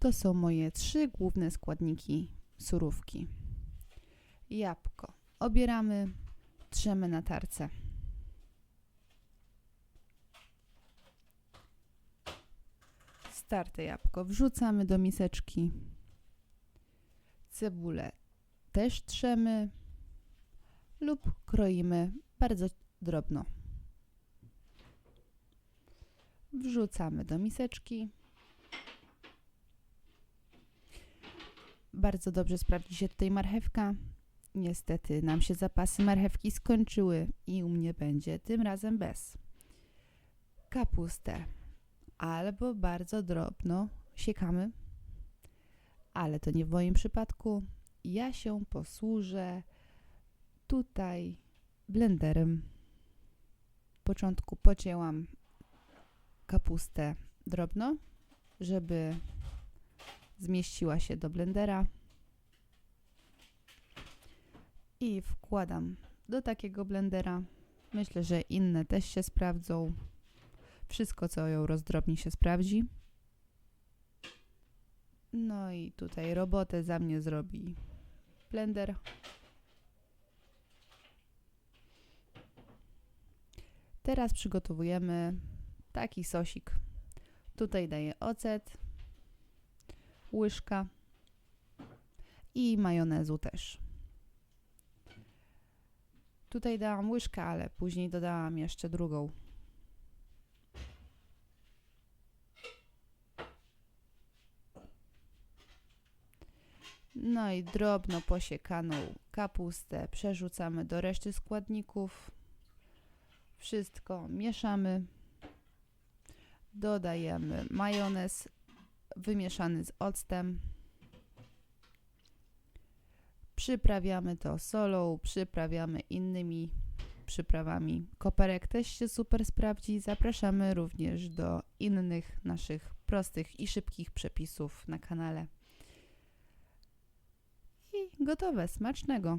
To są moje trzy główne składniki surówki. Jabłko obieramy, trzemy na tarce. Starte jabłko wrzucamy do miseczki. Cebulę też trzemy lub kroimy bardzo drobno. Wrzucamy do miseczki. Bardzo dobrze sprawdzi się tutaj marchewka. Niestety nam się zapasy marchewki skończyły i u mnie będzie tym razem bez. Kapustę albo bardzo drobno siekamy, ale to nie w moim przypadku. Ja się posłużę tutaj blenderem. W początku pocięłam kapustę drobno, żeby zmieściła się do blendera i wkładam do takiego blendera. Myślę, że inne też się sprawdzą. Wszystko, co ją rozdrobni, się sprawdzi. No i tutaj robotę za mnie zrobi blender. Teraz przygotowujemy taki sosik. Tutaj daję ocet, łyżka i majonezu też. Tutaj dałam łyżkę, ale później dodałam jeszcze drugą. No i drobno posiekaną kapustę przerzucamy do reszty składników. Wszystko mieszamy. Dodajemy majonez wymieszany z octem. Przyprawiamy to solą, przyprawiamy innymi przyprawami. Koperek też się super sprawdzi. Zapraszamy również do innych naszych prostych i szybkich przepisów na kanale. I gotowe, smacznego!